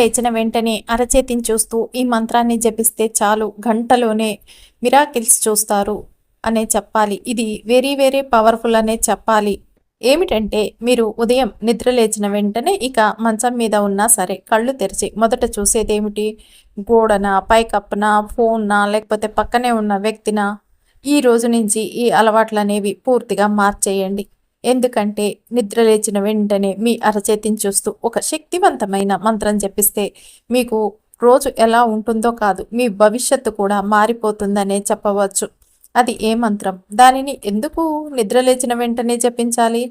లేచిన వెంటనే అరచేతిని చూస్తూ ఈ మంత్రాన్ని జపిస్తే చాలు గంటలోనే మిరాకిల్స్ చూస్తారు అనే చెప్పాలి. ఇది వెరీ వెరీ పవర్ఫుల్ అనే చెప్పాలి. ఏమిటంటే మీరు ఉదయం నిద్ర లేచిన వెంటనే ఇక మంచం మీద ఉన్నా సరే కళ్ళు తెరిచి మొదట చూసేదేమిటి? గోడన పైకప్పున ఫోన్నా లేకపోతే పక్కనే ఉన్న వ్యక్తిన? ఈ రోజు నుంచి ఈ అలవాట్లు అనేవి పూర్తిగా మార్చేయండి. ఎందుకంటే నిద్ర లేచిన వెంటనే మీ అరచేతిని చూస్తూ ఒక శక్తివంతమైన మంత్రం చెప్పిస్తే మీకు రోజు ఎలా ఉంటుందో కాదు మీ భవిష్యత్తు కూడా మారిపోతుందనే చెప్పవచ్చు. అది ఏ మంత్రం? దానిని ఎందుకు నిద్ర లేచిన వెంటనే జపించాలి?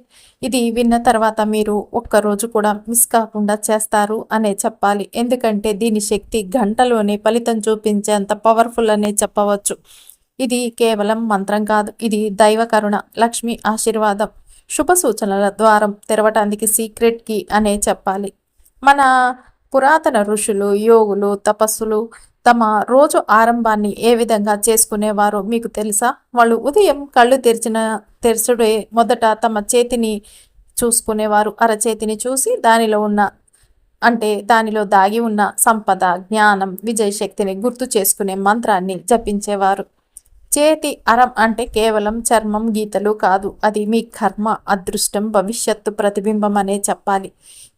ఇది విన్న తర్వాత మీరు ఒక్కరోజు కూడా మిస్ కాకుండా చేస్తారు అనే చెప్పాలి. ఎందుకంటే దీని శక్తి గంటలోనే ఫలితం చూపించేంత పవర్ఫుల్ అనే చెప్పవచ్చు. ఇది కేవలం మంత్రం కాదు ఇది దైవ కరుణ లక్ష్మి ఆశీర్వాదం. శుభ సూచనల ద్వారం తెరవటానికి సీక్రెట్ కీ అనే చెప్పాలి. మన పురాతన ఋషులు యోగులు తపస్సులు తమ రోజు ఆరంభాన్ని ఏ విధంగా చేసుకునేవారో మీకు తెలుసా? వాళ్ళు ఉదయం కళ్ళు తెరిచిన తెరచుడే మొదట తమ చేతిని చూసుకునేవారు. అరచేతిని చూసి దానిలో ఉన్న అంటే దానిలో దాగి ఉన్న సంపద జ్ఞానం విజయశక్తిని గుర్తు చేసుకునే మంత్రాన్ని జపించేవారు. చేతి అరం అంటే కేవలం చర్మం గీతలు కాదు. అది మీ కర్మ అదృష్టం భవిష్యత్తు ప్రతిబింబం అనే చెప్పాలి.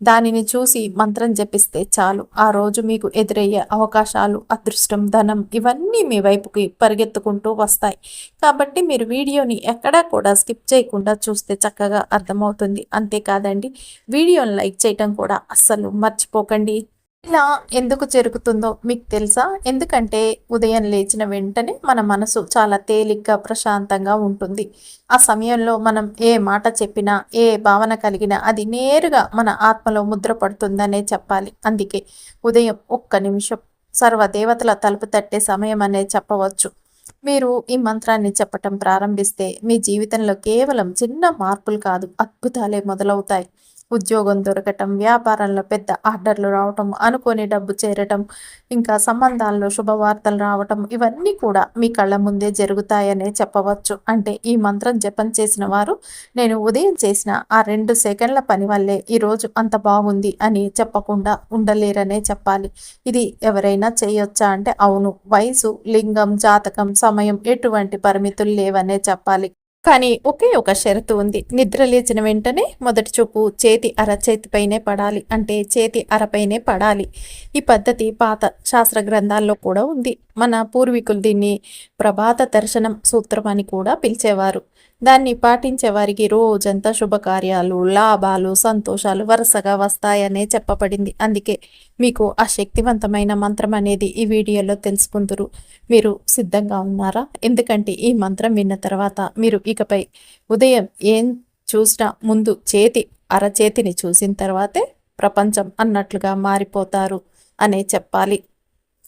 దానిని చూసి మంత్రం జపిస్తే చాలు. ఆ రోజు మీకు ఎదురయ్యే అవకాశాలు అదృష్టం ధనం ఇవన్నీ మీ వైపుకి పరిగెత్తుకుంటూ వస్తాయి. కాబట్టి మీరు వీడియోని ఎక్కడా కూడా స్కిప్ చేయకుండా చూస్తే చక్కగా అర్థమవుతుంది. అంతేకాదండి వీడియోని లైక్ చేయటం కూడా అస్సలు మర్చిపోకండి. ఇలా ఎందుకు జరుగుతుందో మీకు తెలుసా? ఎందుకంటే ఉదయం లేచిన వెంటనే మన మనసు చాలా తేలిగ్గా ప్రశాంతంగా ఉంటుంది. ఆ సమయంలో మనం ఏ మాట చెప్పినా ఏ భావన కలిగినా అది నేరుగా మన ఆత్మలో ముద్ర పడుతుందనే చెప్పాలి. అందుకే ఉదయం ఒక్క నిమిషం సర్వదేవతల తలుపు తట్టే సమయం అనే చెప్పవచ్చు. మీరు ఈ మంత్రాన్ని చెప్పటం ప్రారంభిస్తే మీ జీవితంలో కేవలం చిన్న మార్పులు కాదు అద్భుతాలే మొదలవుతాయి. ఉద్యోగం దొరకటం వ్యాపారంలో పెద్ద ఆర్డర్లు రావటం అనుకోని డబ్బు చేరటం ఇంకా సంబంధాల్లో శుభవార్తలు రావటం ఇవన్నీ కూడా మీ కళ్ళ ముందే జరుగుతాయనే చెప్పవచ్చు. అంటే ఈ మంత్రం జపం చేసిన వారు నేను ఉదయం చేసిన ఆ రెండు సెకండ్ల పని వల్లే ఈరోజు అంత బాగుంది అని చెప్పకుండా ఉండలేరనే చెప్పాలి. ఇది ఎవరైనా చేయొచ్చా అంటే అవును వయసు లింగం జాతకం సమయం ఎటువంటి పరిమితులు లేవనే చెప్పాలి. కానీ ఒకే ఒక షరతు ఉంది. నిద్ర లేచిన వెంటనే మొదటి చూపు చేతి అర చేతిపైనే పడాలి. అంటే చేతి అరపైనే పడాలి. ఈ పద్ధతి పాత శాస్త్ర గ్రంథాల్లో కూడా ఉంది. మన పూర్వీకులు దీన్ని ప్రభాత దర్శనం సూత్రం అని కూడా పిలిచేవారు. దాన్ని పాటించే వారికి రోజంతా శుభకార్యాలు లాభాలు సంతోషాలు వరుసగా వస్తాయనే చెప్పబడింది. అందుకే మీకు ఆ శక్తివంతమైన మంత్రం అనేది ఈ వీడియోలో తెలుసుకుందరు. మీరు సిద్ధంగా ఉన్నారా? ఎందుకంటే ఈ మంత్రం విన్న తర్వాత మీరు ఇకపై ఉదయం ఏం చూసినా ముందు చేతి అరచేతిని చూసిన తర్వాతే ప్రపంచం అన్నట్లుగా మారిపోతారు అనే చెప్పాలి.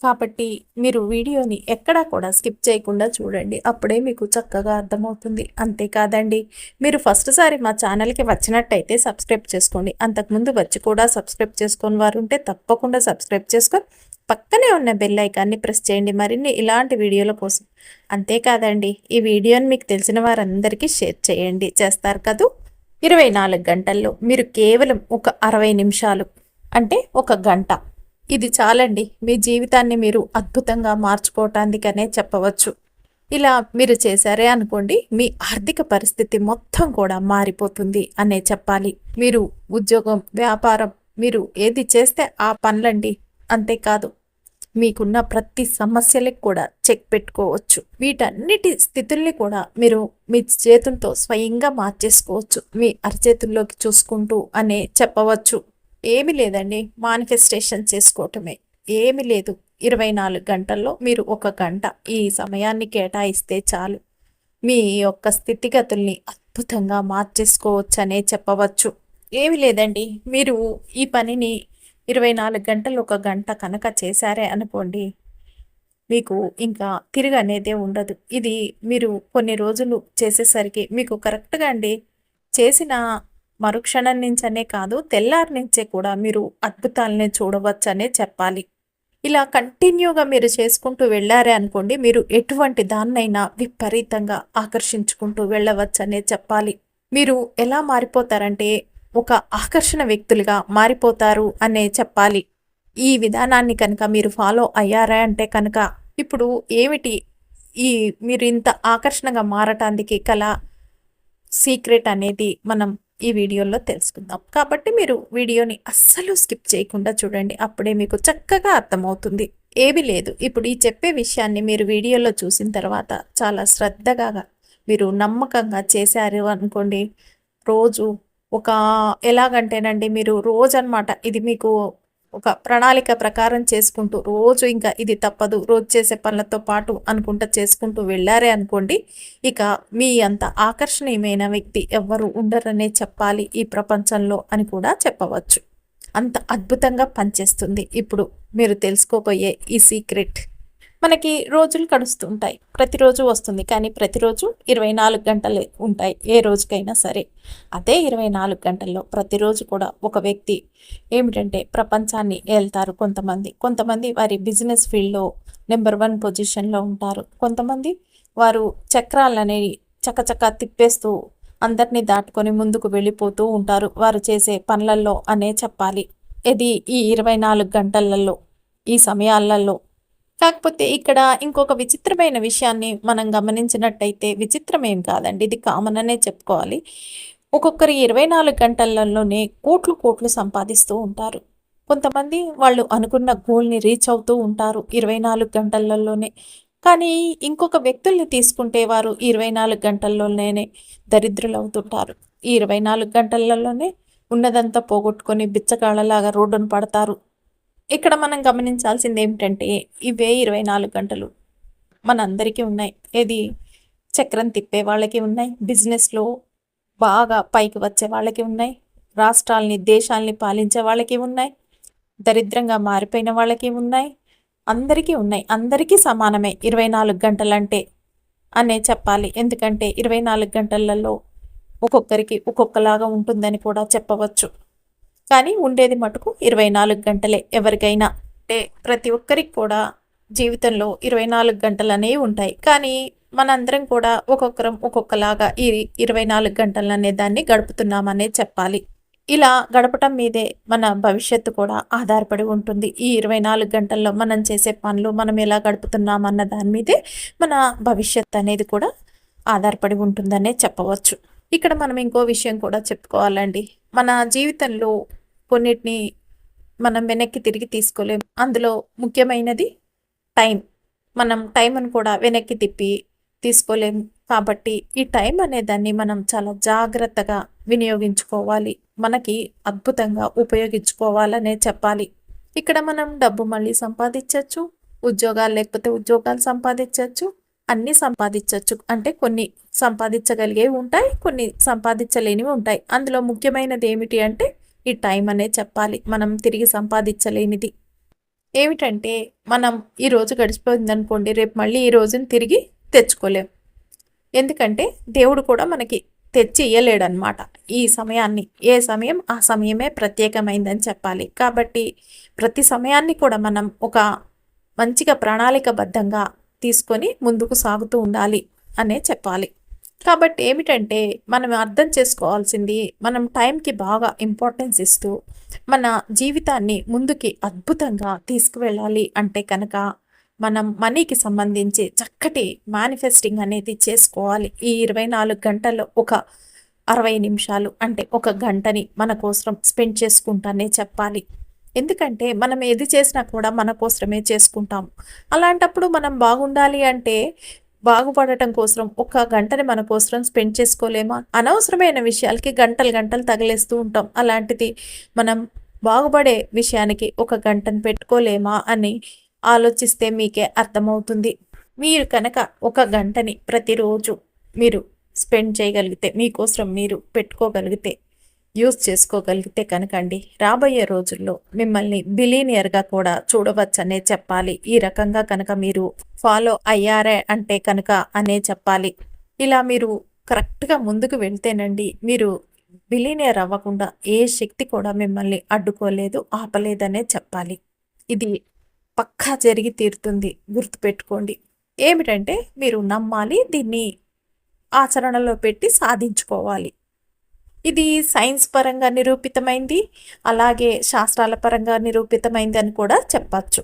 కాబట్టి మీరు వీడియోని ఎక్కడా కూడా స్కిప్ చేయకుండా చూడండి. అప్పుడే మీకు చక్కగా అర్థమవుతుంది. అంతేకాదండి మీరు ఫస్ట్ సారి మా ఛానల్కి వచ్చినట్టయితే సబ్స్క్రైబ్ చేసుకోండి. అంతకుముందు వచ్చి కూడా సబ్స్క్రైబ్ చేసుకొని వారు ఉంటే తప్పకుండా సబ్స్క్రైబ్ చేసుకొని పక్కనే ఉన్న బెల్ ఐకాన్ని ప్రెస్ చేయండి. మరిన్ని ఇలాంటి వీడియోల కోసం. అంతేకాదండి ఈ వీడియోని మీకు తెలిసిన వారందరికీ షేర్ చేయండి. చేస్తారు కదూ? ఇరవై నాలుగు గంటల్లో మీరు కేవలం ఒక అరవై నిమిషాలు అంటే ఒక గంట ఇది చాలండి. మీ జీవితాన్ని మీరు అద్భుతంగా మార్చుకోవటానికనే చెప్పవచ్చు. ఇలా మీరు చేశారే అనుకోండి మీ ఆర్థిక పరిస్థితి మొత్తం కూడా మారిపోతుంది అనే చెప్పాలి. మీరు ఉద్యోగం వ్యాపారం మీరు ఏది చేస్తే ఆ పనులండి. అంతేకాదు మీకున్న ప్రతి సమస్యలకు కూడా చెక్ పెట్టుకోవచ్చు. వీటన్నిటి స్థితుల్ని కూడా మీరు మీ చేతులతో స్వయంగా మార్చేసుకోవచ్చు. మీ అరచేతుల్లోకి చూసుకుంటూ అనే చెప్పవచ్చు. ఏమి లేదండి. మానిఫెస్టేషన్ చేసుకోవటమే. ఏమి లేదు. ఇరవై నాలుగు గంటల్లో మీరు ఒక గంట ఈ సమయాన్ని కేటాయిస్తే చాలు. మీ యొక్క స్థితిగతుల్ని అద్భుతంగా మార్చేసుకోవచ్చనే చెప్పవచ్చు. ఏమి లేదండి. మీరు ఈ పనిని ఇరవై నాలుగు గంటలు ఒక గంట కనుక చేశారే అనుకోండి మీకు ఇంకా తిరిగి అనేదే ఉండదు. ఇది మీరు కొన్ని రోజులు చేసేసరికి మీకు కరెక్ట్గా అండి. చేసిన మరుక్షణం నుంచనే కాదు తెల్లారి నుంచే కూడా మీరు అద్భుతాలనే చూడవచ్చనే చెప్పాలి. ఇలా కంటిన్యూగా మీరు చేసుకుంటూ వెళ్ళారే అనుకోండి మీరు ఎటువంటి దాన్నైనా విపరీతంగా ఆకర్షించుకుంటూ వెళ్ళవచ్చనే చెప్పాలి. మీరు ఎలా మారిపోతారంటే ఒక ఆకర్షణ వ్యక్తులుగా మారిపోతారు అనే చెప్పాలి. ఈ విధానాన్ని కనుక మీరు ఫాలో అయ్యారా అంటే కనుక ఇప్పుడు ఏమిటి? ఈ మీరు ఇంత ఆకర్షణగా మారటానికి కల సీక్రెట్ అనేది మనం ఈ వీడియోలో తెలుసుకుందాం. కాబట్టి మీరు వీడియోని అస్సలు స్కిప్ చేయకుండా చూడండి. అప్పుడే మీకు చక్కగా అర్థమవుతుంది. ఏమీ లేదు. ఇప్పుడు ఈ చెప్పే విషయాన్ని మీరు వీడియోలో చూసిన తర్వాత చాలా శ్రద్ధగా మీరు నమ్మకంగా చేశారు అనుకోండి. రోజు ఒక ఎలాగంటేనండి మీరు రోజు అనమాట ఇది మీకు ఒక ప్రణాళిక ప్రకారం చేసుకుంటూ రోజు ఇంకా ఇది తప్పదు రోజు చేసే పనులతో పాటు అనుకుంటా చేసుకుంటూ వెళ్ళారే అనుకోండి ఇక మీ అంత ఆకర్షణీయమైన వ్యక్తి ఎవ్వరు ఉండరనే చెప్పాలి ఈ ప్రపంచంలో అని కూడా చెప్పవచ్చు. అంత అద్భుతంగా పనిచేస్తుంది. ఇప్పుడు మీరు తెలుసుకోబోయే ఈ సీక్రెట్. మనకి రోజులు గడుస్తుంటాయి. ప్రతిరోజు వస్తుంది కానీ ప్రతిరోజు ఇరవై నాలుగు గంటలు ఉంటాయి ఏ రోజుకైనా సరే. అదే ఇరవై నాలుగు గంటల్లో ప్రతిరోజు కూడా ఒక వ్యక్తి ఏమిటంటే ప్రపంచాన్ని ఏళ్తారు కొంతమంది. కొంతమంది వారి బిజినెస్ ఫీల్డ్లో నెంబర్ వన్ పొజిషన్లో ఉంటారు. కొంతమంది వారు చక్రాలనేవి చకచక తిప్పేస్తూ అందరినీ దాటుకొని ముందుకు వెళ్ళిపోతూ ఉంటారు. వారు చేసే పనులలో అనే చెప్పాలి. ఇది ఈ ఇరవై నాలుగు గంటలలో ఈ సమయాలలో కాకపోతే ఇక్కడ ఇంకొక విచిత్రమైన విషయాన్ని మనం గమనించినట్టయితే విచిత్రమేం కాదండి. ఇది కామన్ అనే చెప్పుకోవాలి. ఒక్కొక్కరు ఇరవై నాలుగు గంటలలోనే కోట్లు కోట్లు సంపాదిస్తూ ఉంటారు. కొంతమంది వాళ్ళు అనుకున్న గోల్ని రీచ్ అవుతూ ఉంటారు ఇరవై నాలుగు గంటలలోనే. కానీ ఇంకొక వ్యక్తుల్ని తీసుకుంటే వారు ఇరవై నాలుగు గంటల్లోనే దరిద్రులు అవుతుంటారు ఈ ఇరవై నాలుగు గంటలలోనే ఉన్నదంతా పోగొట్టుకొని బిచ్చగాళ్ళలాగా రోడ్డును పడతారు. ఇక్కడ మనం గమనించాల్సింది ఏమిటంటే ఇవే ఇరవై నాలుగు గంటలు మనందరికీ ఉన్నాయి. ఏది? చక్రం తిప్పే వాళ్ళకి ఉన్నాయి. బిజినెస్లో బాగా పైకి వచ్చే వాళ్ళకి ఉన్నాయి. రాష్ట్రాలని దేశాలని పాలించే వాళ్ళకి ఉన్నాయి. దరిద్రంగా మారిపోయిన వాళ్ళకి ఉన్నాయి. అందరికీ ఉన్నాయి. అందరికీ సమానమే. ఇరవై నాలుగు గంటలంటే అనే చెప్పాలి. ఎందుకంటే ఇరవై నాలుగు గంటలలో ఒక్కొక్కరికి ఒక్కొక్కలాగా ఉంటుందని కూడా చెప్పవచ్చు. కానీ ఉండేది మటుకు ఇరవై నాలుగు గంటలే ఎవరికైనా. అంటే ప్రతి ఒక్కరికి కూడా జీవితంలో ఇరవై నాలుగు గంటలు అనేవి ఉంటాయి. కానీ మనందరం కూడా ఒక్కొక్కరం ఒక్కొక్కలాగా ఈ ఇరవై నాలుగు గంటలు అనే దాన్ని గడుపుతున్నామనే చెప్పాలి. ఇలా గడపటం మీదే మన భవిష్యత్తు కూడా ఆధారపడి ఉంటుంది. ఈ ఇరవై నాలుగు గంటల్లో మనం చేసే పనులు మనం ఎలా గడుపుతున్నాం అన్న దాని మీదే మన భవిష్యత్తు అనేది కూడా ఆధారపడి ఉంటుందనే చెప్పవచ్చు. ఇక్కడ మనం ఇంకో విషయం కూడా చెప్పుకోవాలండి. మన జీవితంలో కొన్నిటిని మనం వెనక్కి తిరిగి తీసుకోలేం. అందులో ముఖ్యమైనది టైం మనం టైంను కూడా వెనక్కి తిప్పి తీసుకోలేం కాబట్టి ఈ టైం అనే దాన్ని మనం చాలా జాగ్రత్తగా వినియోగించుకోవాలి. మనకి అద్భుతంగా ఉపయోగించుకోవాలనే చెప్పాలి. ఇక్కడ మనం డబ్బు మళ్ళీ సంపాదించవచ్చు ఉద్యోగాలు లేకపోతే ఉద్యోగాలు సంపాదించవచ్చు అన్నీ సంపాదించవచ్చు అంటే కొన్ని సంపాదించగలిగేవి ఉంటాయి కొన్ని సంపాదించలేనివి ఉంటాయి. అందులో ముఖ్యమైనది ఏమిటి అంటే ఈ టైం అనే చెప్పాలి. మనం తిరిగి సంపాదించలేనిది. ఏమిటంటే మనం ఈరోజు గడిచిపోయింది అనుకోండి రేపు మళ్ళీ ఈ రోజుని తిరిగి తెచ్చుకోలేం. ఎందుకంటే దేవుడు కూడా మనకి తెచ్చి ఇయ్యలేడనమాట ఈ సమయాన్ని ఏ సమయం ఆ సమయమే ప్రత్యేకమైందని చెప్పాలి. కాబట్టి ప్రతి సమయాన్ని కూడా మనం ఒక మంచిగా ప్రణాళికబద్ధంగా తీసుకొని ముందుకు సాగుతూ ఉండాలి అనే చెప్పాలి. కాబట్టి ఏమిటంటే మనం అర్థం చేసుకోవాల్సింది మనం టైంకి బాగా ఇంపార్టెన్స్ ఇస్తూ మన జీవితాన్ని ముందుకి అద్భుతంగా తీసుకువెళ్ళాలి అంటే కనుక మనం మనీకి సంబంధించి చక్కటి మేనిఫెస్టింగ్ అనేది చేసుకోవాలి. ఈ ఇరవై నాలుగు గంటల్లో ఒక అరవై నిమిషాలు అంటే ఒక గంటని మన కోసం స్పెండ్ చేసుకుంటానే చెప్పాలి. ఎందుకంటే మనం ఏది చేసినా కూడా మన కోసమే చేసుకుంటాం. అలాంటప్పుడు మనం బాగుండాలి అంటే బాగుపడటం కోసం ఒక గంటని మన కోసం స్పెండ్ చేసుకోలేమా? అనవసరమైన విషయాలకి గంటలు గంటలు తగిలేస్తూ ఉంటాం. అలాంటిది మనం బాగుపడే విషయానికి ఒక గంటను పెట్టుకోలేమా అని ఆలోచిస్తే మీకే అర్థమవుతుంది. మీరు కనుక ఒక గంటని ప్రతిరోజు మీరు స్పెండ్ చేయగలిగితే మీకోసం మీరు పెట్టుకోగలిగితే యూజ్ చేసుకోగలిగితే కనుకండి. రాబోయే రోజుల్లో మిమ్మల్ని బిలీనియర్గా కూడా చూడవచ్చనే చెప్పాలి. ఈ రకంగా కనుక మీరు ఫాలో అయ్యారే అంటే కనుక అనే చెప్పాలి. ఇలా మీరు కరెక్ట్గా ముందుకు వెళ్తేనండి మీరు బిలీనియర్ అవ్వకుండా ఏ శక్తి కూడా మిమ్మల్ని అడ్డుకోలేదు ఆపలేదనే చెప్పాలి. ఇది పక్కా జరిగి తీరుతుంది. గుర్తుపెట్టుకోండి. ఏమిటంటే మీరు నమ్మాలి దీన్ని ఆచరణలో పెట్టి సాధించుకోవాలి. ఇది సైన్స్ పరంగా నిరూపితమైంది అలాగే శాస్త్రాల పరంగా నిరూపితమైంది అని కూడా చెప్పచ్చు.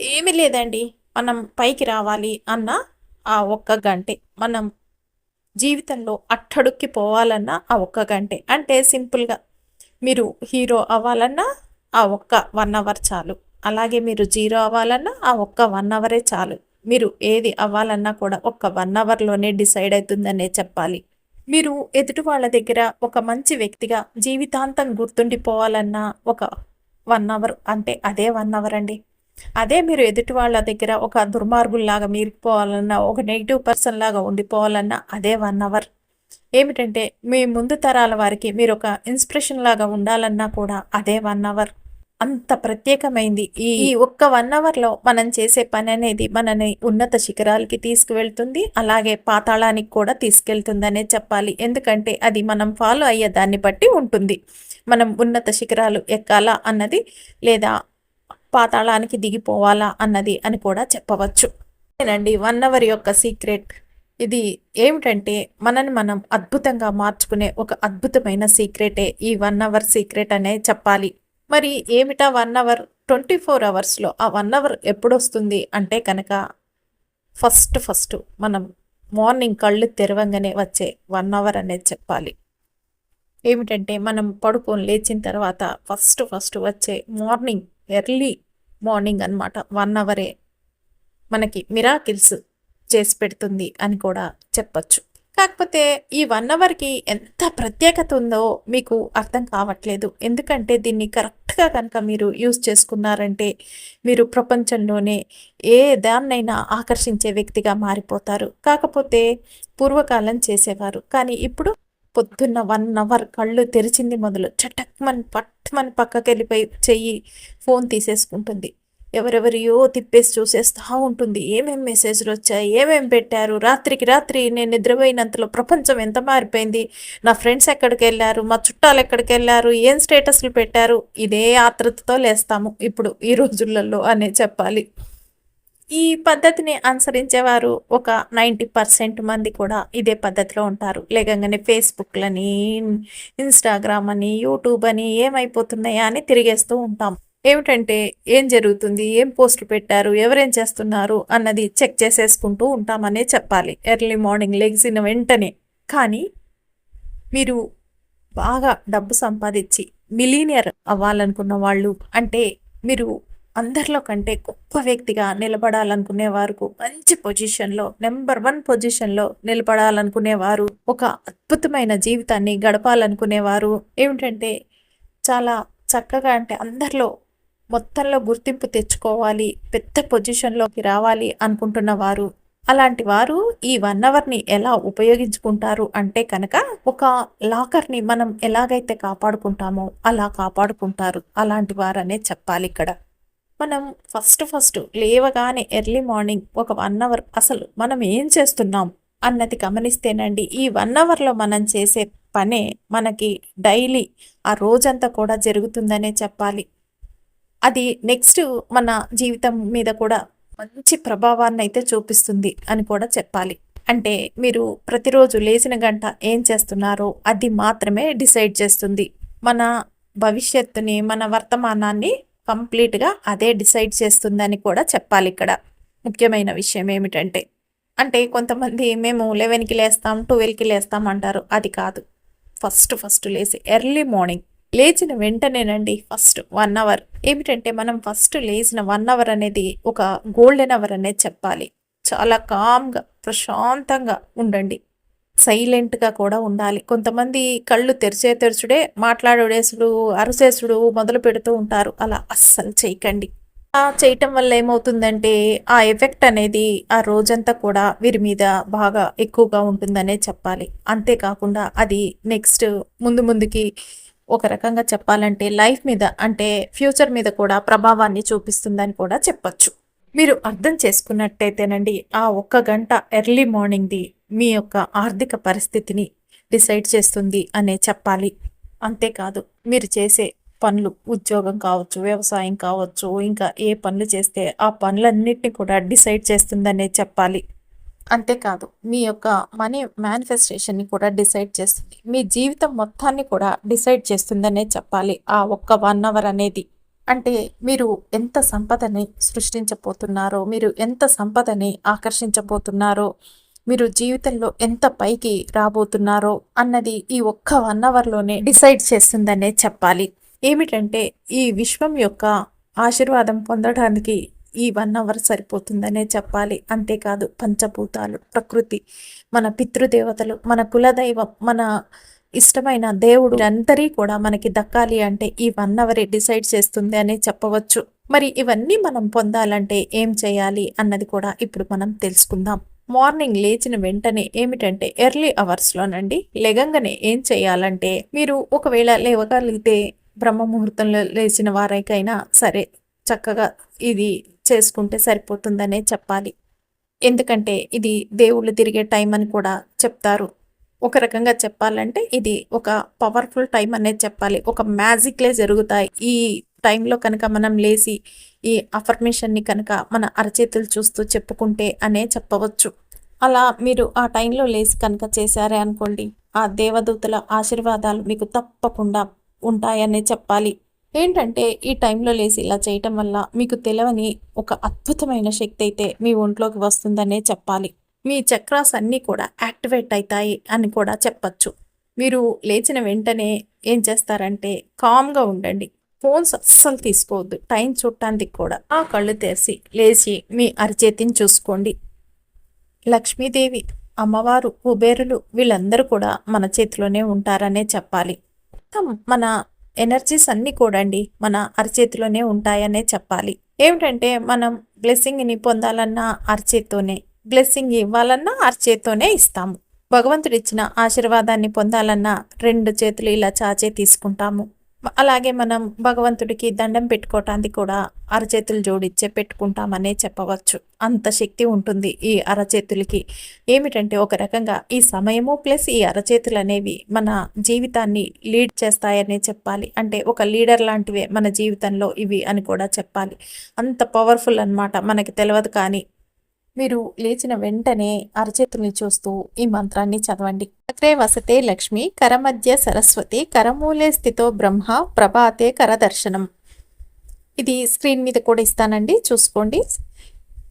ఏమీ లేదండి మనం పైకి రావాలి అన్న ఆ ఒక్క గంటే. మనం జీవితంలో అట్టడుక్కి పోవాలన్నా ఆ ఒక్క గంటే. అంటే సింపుల్గా మీరు హీరో అవ్వాలన్నా ఆ ఒక్క వన్ అవర్ చాలు. అలాగే మీరు జీరో అవ్వాలన్నా ఆ ఒక్క వన్ అవరే చాలు. మీరు ఏది అవ్వాలన్నా కూడా ఒక్క వన్ అవర్లోనే డిసైడ్ అవుతుందనే చెప్పాలి. మీరు ఎదుటి వాళ్ళ దగ్గర ఒక మంచి వ్యక్తిగా జీవితాంతం గుర్తుండిపోవాలన్న ఒక వన్ అవర్ అంటే అదే వన్ అవర్ అండి. అదే మీరు ఎదుటి వాళ్ళ దగ్గర ఒక దుర్మార్గుల్లాగా మీరిపోవాలన్నా ఒక నెగిటివ్ పర్సన్ లాగా ఉండిపోవాలన్నా అదే వన్ అవర్ ఏమిటంటే మీ ముందు తరాల వారికి మీరు ఒక ఇన్స్పిరేషన్ లాగా ఉండాలన్నా కూడా అదే వన్ అవర్ అంత ప్రత్యేకమైంది. ఈ ఒక్క వన్ అవర్లో మనం చేసే పని అనేది మనని ఉన్నత శిఖరాలకి తీసుకువెళ్తుంది. అలాగే పాతాళానికి కూడా తీసుకెళ్తుందనే చెప్పాలి. ఎందుకంటే అది మనం ఫాలో అయ్యే దాన్ని బట్టి ఉంటుంది. మనం ఉన్నత శిఖరాలు ఎక్కాలా అన్నది లేదా పాతాళానికి దిగిపోవాలా అన్నది అని కూడా చెప్పవచ్చు. నేనండి వన్ అవర్ యొక్క సీక్రెట్ ఇది ఏమిటంటే మనని మనం అద్భుతంగా మార్చుకునే ఒక అద్భుతమైన సీక్రెటే ఈ వన్ అవర్ సీక్రెట్ అనే చెప్పాలి. మరి ఏమిటా వన్ అవర్ ట్వంటీ ఫోర్ అవర్స్లో ఆ వన్ అవర్ ఎప్పుడు వస్తుంది అంటే కనుక ఫస్ట్ ఫస్ట్ మనం మార్నింగ్ కళ్ళు తెరవంగానే వచ్చే వన్ అవర్ అనేది చెప్పాలి. ఏమిటంటే మనం పడుకొని లేచిన తర్వాత ఫస్ట్ ఫస్ట్ వచ్చే మార్నింగ్ ఎర్లీ మార్నింగ్ అనమాట వన్ అవరే మనకి మిరాకిల్స్ చేసి పెడుతుంది అని కూడా చెప్పచ్చు. కాకపోతే ఈ వన్ అవర్కి ఎంత ప్రత్యేకత ఉందో మీకు అర్థం కావట్లేదు. ఎందుకంటే దీన్ని కరెక్ట్గా కనుక మీరు యూజ్ చేసుకున్నారంటే మీరు ప్రపంచంలోనే ఏ దాన్నైనా ఆకర్షించే వ్యక్తిగా మారిపోతారు. కాకపోతే పూర్వకాలం చేసేవారు. కానీ ఇప్పుడు పొద్దున్న వన్ అవర్ కళ్ళు తెరిచింది మొదలు చటక్మన్ పట్మన్ పక్కకి వెళ్ళిపోయి చెయ్యి ఫోన్ తీసేసుకుంటుంది. ఎవరెవరియో తిప్పేసి చూసేస్తూ ఉంటుంది. ఏమేం మెసేజ్లు వచ్చాయి? ఏమేం పెట్టారు? రాత్రికి రాత్రి నేను నిద్రపోయినంతలో ప్రపంచం ఎంత మారిపోయింది? నా ఫ్రెండ్స్ ఎక్కడికి వెళ్ళారు? మా చుట్టాలు ఎక్కడికి వెళ్ళారు? ఏం స్టేటస్లు పెట్టారు? ఇదే ఆత్రతతో లేస్తాము. ఇప్పుడు ఈ రోజులలో అనే చెప్పాలి. ఈ పద్ధతిని అనుసరించేవారు ఒక నైంటీ పర్సెంట్ మంది కూడా ఇదే పద్ధతిలో ఉంటారు. లేకంగానే ఫేస్బుక్లని ఇన్స్టాగ్రామ్ అని యూట్యూబ్ అని ఏమైపోతున్నాయా అని తిరిగేస్తూ ఉంటాం. ఏమిటంటే ఏం జరుగుతుంది? ఏం పోస్టులు పెట్టారు? ఎవరేం చేస్తున్నారు? అన్నది చెక్ చేసేసుకుంటూ ఉంటామనే చెప్పాలి. ఎర్లీ మార్నింగ్ లెగ్సిన వెంటనే. కానీ మీరు బాగా డబ్బు సంపాదించి మిలీనియర్ అవ్వాలనుకున్న వాళ్ళు అంటే మీరు అందరిలో కంటే గొప్ప వ్యక్తిగా నిలబడాలనుకునే వారు మంచి పొజిషన్లో నెంబర్ వన్ పొజిషన్లో నిలబడాలనుకునేవారు ఒక అద్భుతమైన జీవితాన్ని గడపాలనుకునేవారు ఏమిటంటే చాలా చక్కగా అంటే అందరిలో మొత్తంలో గుర్తింపు తెచ్చుకోవాలి పెద్ద పొజిషన్లోకి రావాలి అనుకుంటున్న వారు. అలాంటి వారు ఈ వన్ అవర్ని ఎలా ఉపయోగించుకుంటారు అంటే కనుక ఒక లాకర్ని మనం ఎలాగైతే కాపాడుకుంటామో అలా కాపాడుకుంటారు. అలాంటి వారనే చెప్పాలి ఇక్కడ. మనం ఫస్ట్ ఫస్ట్ లేవగానే ఎర్లీ మార్నింగ్ ఒక వన్ అవర్ అసలు మనం ఏం చేస్తున్నాం అన్నది గమనిస్తేనండి ఈ వన్ అవర్లో మనం చేసే పనే మనకి డైలీ ఆ రోజంతా కూడా జరుగుతుందనే చెప్పాలి. అది నెక్స్ట్ మన జీవితం మీద కూడా మంచి ప్రభావాన్ని అయితే చూపిస్తుంది అని కూడా చెప్పాలి. అంటే మీరు ప్రతిరోజు లేచిన గంట ఏం చేస్తున్నారో అది మాత్రమే డిసైడ్ చేస్తుంది. మన భవిష్యత్తుని మన వర్తమానాన్ని కంప్లీట్గా అదే డిసైడ్ చేస్తుందని కూడా చెప్పాలి ఇక్కడ. ముఖ్యమైన విషయం ఏమిటంటే అంటే కొంతమంది మేము లెవెన్కి లేస్తాం ట్వెల్వ్కి లేస్తాం అంటారు. అది కాదు. ఫస్ట్ ఫస్ట్ లేసి ఎర్లీ మార్నింగ్ లేచిన వెంటనేనండి ఫస్ట్ వన్ అవర్ ఏమిటంటే మనం ఫస్ట్ లేచిన వన్ అవర్ అనేది ఒక గోల్డెన్ అవర్ అనేది చెప్పాలి. చాలా కామ్గా ప్రశాంతంగా ఉండండి. సైలెంట్గా కూడా ఉండాలి. కొంతమంది కళ్ళు తెరిచే తెరచుడే మాట్లాడేసుడు అరసేసుడు మొదలు పెడుతూ ఉంటారు. అలా అస్సలు చేయకండి. ఆ చేయటం వల్ల ఏమవుతుందంటే ఆ ఎఫెక్ట్ అనేది ఆ రోజంతా కూడా వీరి మీద బాగా ఎక్కువగా ఉంటుందనే చెప్పాలి. అంతేకాకుండా అది నెక్స్ట్ ముందు ముందుకి ఒక రకంగా చెప్పాలంటే లైఫ్ మీద అంటే ఫ్యూచర్ మీద కూడా ప్రభావాన్ని చూపిస్తుందని కూడా చెప్పచ్చు. మీరు అర్థం చేసుకున్నట్టయితేనండి ఆ ఒక్క గంట ఎర్లీ మార్నింగ్ది మీ యొక్క ఆర్థిక పరిస్థితిని డిసైడ్ చేస్తుంది అనే చెప్పాలి. అంతేకాదు మీరు చేసే పనులు ఉద్యోగం కావచ్చు వ్యవసాయం కావచ్చు ఇంకా ఏ పనులు చేస్తే ఆ పనులన్నిటిని కూడా డిసైడ్ చేస్తుందనే చెప్పాలి. అంతేకాదు మీ యొక్క మనీ మేనిఫెస్టేషన్ని కూడా డిసైడ్ చేస్తుంది. మీ జీవితం మొత్తాన్ని కూడా డిసైడ్ చేస్తుందనే చెప్పాలి ఆ ఒక్క వన్ అవర్ అనేది. అంటే మీరు ఎంత సంపదని సృష్టించబోతున్నారో మీరు ఎంత సంపదని ఆకర్షించబోతున్నారో మీరు జీవితంలో ఎంత పైకి రాబోతున్నారో అన్నది ఈ ఒక్క వన్ అవర్లోనే డిసైడ్ చేస్తుందనే చెప్పాలి. ఏమిటంటే ఈ విశ్వం యొక్క ఆశీర్వాదం పొందడానికి ఈ వన్ అవర్ సరిపోతుందనే చెప్పాలి. అంతేకాదు పంచభూతాలు ప్రకృతి మన పితృదేవతలు మన కులదైవం మన ఇష్టమైన దేవుడు అందరి కూడా మనకి దక్కాలి అంటే ఈ వన్ అవరే డిసైడ్ చేస్తుంది అనే చెప్పవచ్చు. మరి ఇవన్నీ మనం పొందాలంటే ఏం చేయాలి అన్నది కూడా ఇప్పుడు మనం తెలుసుకుందాం. మార్నింగ్ లేచిన వెంటనే ఏమిటంటే ఎర్లీ అవర్స్లోనండి లెగంగానే ఏం చేయాలంటే మీరు ఒకవేళ లేవగలిగితే బ్రహ్మ ముహూర్తంలో లేచిన వారికైనా సరే చక్కగా ఇది చేసుకుంటే సరిపోతుందనే చెప్పాలి. ఎందుకంటే ఇది దేవుళ్ళు తిరిగే టైం అని కూడా చెప్తారు. ఒక రకంగా చెప్పాలంటే ఇది ఒక పవర్ఫుల్ టైం అనేది చెప్పాలి. ఒక మ్యాజిక్లే జరుగుతాయి. ఈ టైంలో కనుక మనం లేచి ఈ అఫర్మేషన్ని కనుక మన అరచేతులు చూస్తూ చెప్పుకుంటే అనే చెప్పవచ్చు. అలా మీరు ఆ టైంలో లేచి కనుక చేశారే అనుకోండి ఆ దేవదూతల ఆశీర్వాదాలు మీకు తప్పకుండా ఉంటాయనే చెప్పాలి. ఏంటంటే ఈ టైంలో లేచి ఇలా చేయటం వల్ల మీకు తెలవని ఒక అద్భుతమైన శక్తి అయితే మీ ఒంట్లోకి వస్తుందనే చెప్పాలి. మీ చక్రాస్ అన్నీ కూడా యాక్టివేట్ అవుతాయి అని కూడా చెప్పచ్చు. మీరు లేచిన వెంటనే ఏం చేస్తారంటే కామ్గా ఉండండి. ఫోన్స్ అస్సలు తీసుకోవద్దు. టైం చూడటానికి కూడా ఆ కళ్ళు తెరిచి లేచి మీ అరిచేతిని చూసుకోండి. లక్ష్మీదేవి అమ్మవారు కుబేరులు వీళ్ళందరూ కూడా మన చేతిలోనే ఉంటారనే చెప్పాలి. మన ఎనర్జీస్ అన్నీ కూడా అండి మన అరచేతిలోనే ఉంటాయనే చెప్పాలి. ఏమిటంటే మనం బ్లెస్సింగ్ని పొందాలన్నా అరచేత్తోనే బ్లెస్సింగ్ ఇవ్వాలన్నా అరచేత్తోనే ఇస్తాము. భగవంతుడిచ్చిన ఆశీర్వాదాన్ని పొందాలన్నా రెండు చేతులు ఇలా చాచే తీసుకుంటాము. అలాగే మనం భగవంతుడికి దండం పెట్టుకోవటానికి కూడా అరచేతులు జోడించే పెట్టుకుంటామనే చెప్పవచ్చు. అంత శక్తి ఉంటుంది ఈ అరచేతులకి. ఏమిటంటే ఒక రకంగా ఈ సమయము ప్లస్ ఈ అరచేతులు అనేవి మన జీవితాన్ని లీడ్ చేస్తాయనే చెప్పాలి. అంటే ఒక లీడర్ లాంటివే మన జీవితంలో ఇవి అని కూడా చెప్పాలి. అంత పవర్ఫుల్ అనమాట మనకి తెలియదు కానీ మీరు లేచిన వెంటనే అరచేతుల్ని చూస్తూ ఈ మంత్రాన్ని చదవండి. అగ్రే వసతే లక్ష్మి కరమధ్య సరస్వతి కరమూలే స్థితో బ్రహ్మ ప్రభాతే కరదర్శనం. ఇది స్క్రీన్ మీద కూడా ఇస్తానండి. చూసుకోండి.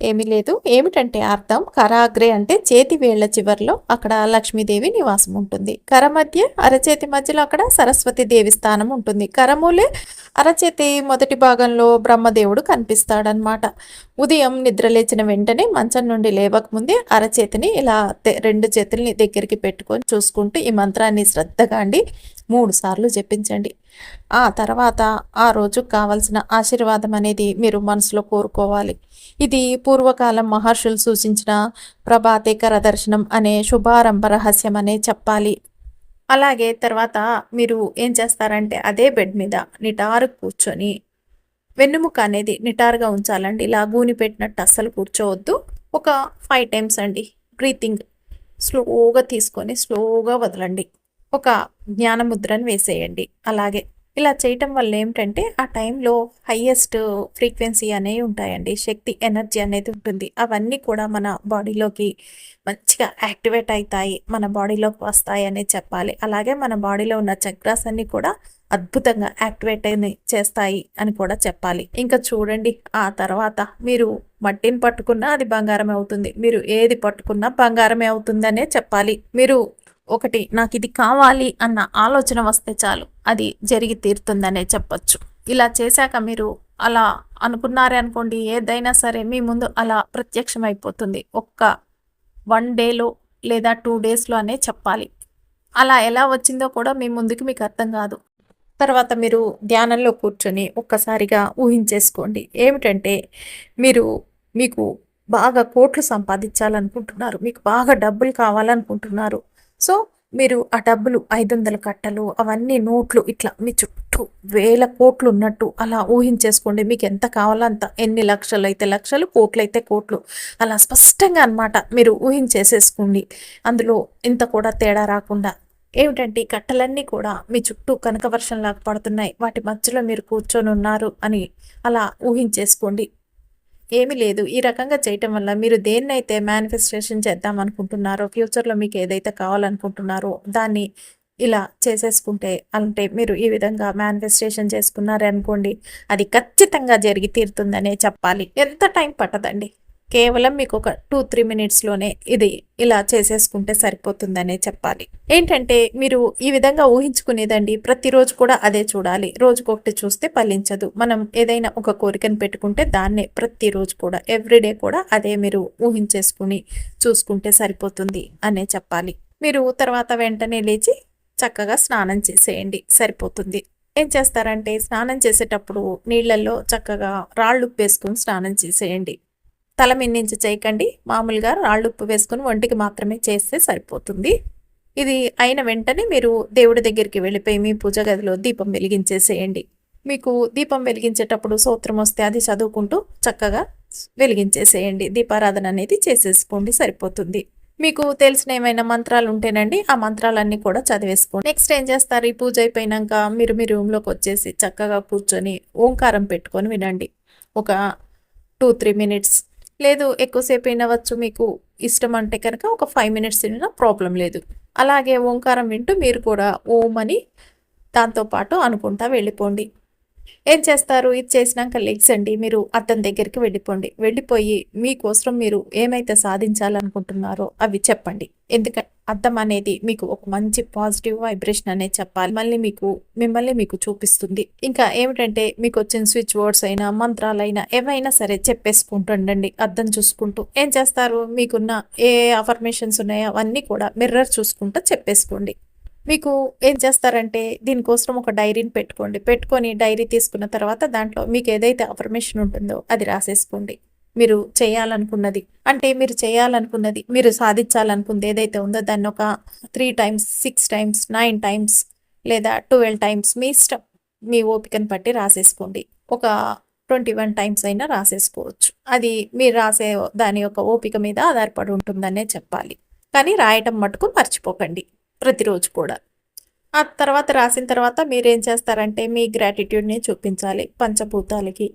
ఏమీ లేదు. ఏమిటంటే అర్థం? కరాగ్రే అంటే చేతి వేళ్ళ చివరిలో అక్కడ లక్ష్మీదేవి నివాసం ఉంటుంది. కర మధ్య అరచేతి మధ్యలో అక్కడ సరస్వతి దేవి స్థానం ఉంటుంది. కరమూలే అరచేతి మొదటి భాగంలో బ్రహ్మదేవుడు కనిపిస్తాడనమాట ఉదయం నిద్రలేచిన వెంటనే మంచం నుండి లేవకముందే అరచేతిని ఇలా రెండు చేతుల్ని దగ్గరికి పెట్టుకొని చూసుకుంటూ ఈ మంత్రాన్ని శ్రద్ధగా అండి మూడు సార్లు జపించండి. ఆ తర్వాత ఆ రోజు కావలసిన ఆశీర్వాదం అనేది మీరు మనసులో కోరుకోవాలి. ఇది పూర్వకాలం మహర్షులు సూచించిన ప్రభాతేకర దర్శనం అనే శుభారంభ రహస్యం అనే చెప్పాలి. అలాగే తర్వాత మీరు ఏం చేస్తారంటే అదే బెడ్ మీద నిటారు కూర్చొని వెన్నుముక అనేది నిటారుగా ఉంచాలండి. ఇలా గూని పెట్టినట్టు అస్సలు కూర్చోవద్దు. ఒక ఫైవ్ టైమ్స్ అండి. బ్రీతింగ్ స్లోగా తీసుకొని స్లోగా వదలండి. ఒక జ్ఞానముద్రను వేసేయండి. అలాగే ఇలా చేయటం వల్ల ఏమిటంటే ఆ టైంలో హయ్యెస్ట్ ఫ్రీక్వెన్సీ అనేవి ఉంటాయండి. శక్తి ఎనర్జీ అనేది ఉంటుంది. అవన్నీ కూడా మన బాడీలోకి మంచిగా యాక్టివేట్ అవుతాయి మన బాడీలోకి వస్తాయి అనే చెప్పాలి. అలాగే మన బాడీలో ఉన్న చక్రాస్ అన్ని కూడా అద్భుతంగా యాక్టివేట్ అని చేస్తాయి అని కూడా చెప్పాలి. ఇంకా చూడండి ఆ తర్వాత మీరు మట్టిని పట్టుకున్నా అది బంగారమే అవుతుంది. మీరు ఏది పట్టుకున్నా బంగారమే అవుతుందనే చెప్పాలి. మీరు ఒకటి నాకు ఇది కావాలి అన్న ఆలోచన వస్తే చాలు అది జరిగి తీరుతుందనే చెప్పొచ్చు. ఇలా చేశాక మీరు అలా అనుకున్నారే అనుకోండి ఏదైనా సరే మీ ముందు అలా ప్రత్యక్షం అయిపోతుంది ఒక్క వన్ డేలో లేదా టూ డేస్లో అనే చెప్పాలి. అలా ఎలా వచ్చిందో కూడా మీ ముందుకు మీకు అర్థం కాదు. తర్వాత మీరు ధ్యానంలో కూర్చొని ఒక్కసారిగా ఊహించేసుకోండి. ఏమిటంటే మీరు మీకు బాగా కోట్లు సంపాదించాలనుకుంటున్నారు మీకు బాగా డబ్బులు కావాలనుకుంటున్నారు. సో మీరు ఆ డబ్బులు ఐదు వందల కట్టలు అవన్నీ నోట్లు ఇట్లా మీ చుట్టూ వేల కోట్లు ఉన్నట్టు అలా ఊహించేసుకోండి. మీకు ఎంత కావాలో అంత ఎన్ని లక్షలు అయితే లక్షలు కోట్లు అయితే కోట్లు. అలా స్పష్టంగా అనమాట మీరు ఊహించేసేసుకోండి. అందులో ఇంత కూడా తేడా రాకుండా. ఏమిటంటే కట్టలన్నీ కూడా మీ చుట్టూ కనక వర్షంలాగా పడుతున్నాయి. వాటి మధ్యలో మీరు కూర్చొని ఉన్నారు అని అలా ఊహించేసుకోండి. ఏమీ లేదు. ఈ రకంగా చేయటం వల్ల మీరు దేన్నైతే మేనిఫెస్టేషన్ చేద్దాం అనుకుంటున్నారో ఫ్యూచర్లో మీకు ఏదైతే కావాలనుకుంటున్నారో దాన్ని ఇలా చేసేసుకుంటే అంటే మీరు ఈ విధంగా మేనిఫెస్టేషన్ చేసుకున్నారనుకోండి అది ఖచ్చితంగా జరిగి తీరుతుందనే చెప్పాలి. ఎంత టైం పట్టదండి? కేవలం మీకు ఒక టూ త్రీ మినిట్స్లోనే ఇది ఇలా చేసేసుకుంటే సరిపోతుందనే చెప్పాలి. ఏంటంటే మీరు ఈ విధంగా ఊహించుకునేదండి ప్రతిరోజు కూడా అదే చూడాలి. రోజుకొకటి చూస్తే ఫలించదు. మనం ఏదైనా ఒక కోరికను పెట్టుకుంటే దాన్నే ప్రతిరోజు కూడా ఎవ్రీడే కూడా అదే మీరు ఊహించేసుకుని చూసుకుంటే సరిపోతుంది అనే చెప్పాలి. మీరు తర్వాత వెంటనే లేచి చక్కగా స్నానం చేసేయండి సరిపోతుంది. ఏం చేస్తారంటే స్నానం చేసేటప్పుడు నీళ్ళల్లో చక్కగా రాళ్ళు ఉప్పు స్నానం చేసేయండి. తల మిన్నించి చేయకండి. మామూలుగా రాళ్ళు ఉప్పు వేసుకొని ఒంటికి మాత్రమే చేస్తే సరిపోతుంది. ఇది అయిన వెంటనే మీరు దేవుడి దగ్గరికి వెళ్ళిపోయి మీ పూజ గదిలో దీపం వెలిగించేసేయండి. మీకు దీపం వెలిగించేటప్పుడు సూత్రం వస్తే అది చదువుకుంటూ చక్కగా వెలిగించేసేయండి. దీపారాధన అనేది చేసేసుకోండి సరిపోతుంది. మీకు తెలిసిన ఏమైనా మంత్రాలు ఉంటేనండి ఆ మంత్రాలన్నీ కూడా చదివేసుకోండి. నెక్స్ట్ ఏం చేస్తారు? ఈ పూజ అయిపోయినాక మీరు మీ రూమ్లోకి వచ్చేసి చక్కగా కూర్చొని ఓంకారం పెట్టుకొని వినండి. ఒక టూ త్రీ మినిట్స్ లేదు ఎక్కువసేపు వినవచ్చు మీకు ఇష్టం అంటే కనుక ఒక ఫైవ్ మినిట్స్ వినినా ప్రాబ్లం లేదు. అలాగే ఓంకారం వింటూ మీరు కూడా ఓం అని దాంతోపాటు అనుకుంటా వెళ్ళిపోండి. ఏం చేస్తారు? ఇది చేసినాక లెగ్స్ అండి. మీరు అతని దగ్గరికి వెళ్ళిపోండి. వెళ్ళిపోయి మీకోసం మీరు ఏమైతే సాధించాలనుకుంటున్నారో అవి చెప్పండి. ఎందుకంటే అర్థం అనేది మీకు ఒక మంచి పాజిటివ్ వైబ్రేషన్ అనేది చెప్పాలి. మళ్ళీ మీకు మిమ్మల్ని మీకు చూపిస్తుంది. ఇంకా ఏమిటంటే మీకు వచ్చిన స్విచ్ వర్డ్స్ అయినా మంత్రాలైనా ఏవైనా సరే చెప్పేసుకుంటుండండి అర్థం చూసుకుంటూ. ఏం చేస్తారు? మీకున్న ఏ అఫర్మేషన్స్ ఉన్నాయో అవన్నీ కూడా మిర్రర్ చూసుకుంటూ చెప్పేసుకోండి. మీకు ఏం చేస్తారంటే దీనికోసం ఒక డైరీని పెట్టుకోండి. పెట్టుకొని డైరీ తీసుకున్న తర్వాత దాంట్లో మీకు ఏదైతే అఫర్మేషన్ ఉంటుందో అది రాసేసుకోండి. మీరు చేయాలనుకున్నది అంటే మీరు చేయాలనుకున్నది మీరు సాధించాలనుకుంది ఏదైతే ఉందో దాన్ని ఒక three times six times nine times లేదా ట్వెల్వ్ టైమ్స్ మీ ఇష్టం మీ ఓపికను బట్టి రాసేసుకోండి. ఒక ట్వంటీ వన్ టైమ్స్ అయినా రాసేసుకోవచ్చు. అది మీరు రాసే దాని యొక్క ఓపిక మీద ఆధారపడి ఉంటుందనే చెప్పాలి. కానీ రాయటం మటుకు మర్చిపోకండి. ప్రతిరోజు కూడా. ఆ తర్వాత రాసిన తర్వాత మీరేం చేస్తారంటే మీ గ్రాటిట్యూడ్ని చూపించాలి. పంచభూతాలకి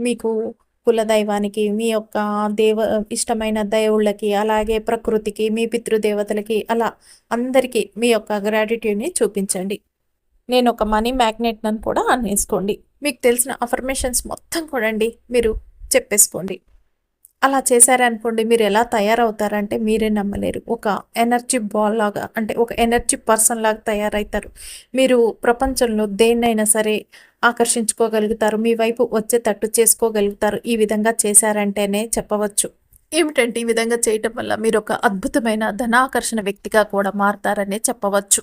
మీకు కులదైవానికి మీ యొక్క దేవ ఇష్టమైన దేవుళ్ళకి అలాగే ప్రకృతికి మీ పితృదేవతలకి అలా అందరికీ మీ యొక్క గ్రాటిట్యూడ్ని చూపించండి. నేను ఒక మనీ మ్యాగ్నెట్నని కూడా అనేసుకోండి. మీకు తెలిసిన అఫర్మేషన్స్ మొత్తం కూడా మీరు చెప్పేసుకోండి. అలా చేశారనుకోండి మీరు ఎలా తయారవుతారంటే మీరే నమ్మలేరు. ఒక ఎనర్జీ బాల్ లాగా అంటే ఒక ఎనర్జీ పర్సన్ లాగా తయారవుతారు మీరు ప్రపంచంలో దేన్నైనా సరే ఆకర్షించుకోగలుగుతారు మీ వైపు వచ్చేటట్టు చేసుకోగలుగుతారు. ఈ విధంగా చేశారంటేనే చెప్పవచ్చు. ఏమిటంటే ఈ విధంగా చేయటం వల్ల మీరు ఒక అద్భుతమైన ధనాకర్షణ వ్యక్తిగా కూడా మారతారనే చెప్పవచ్చు.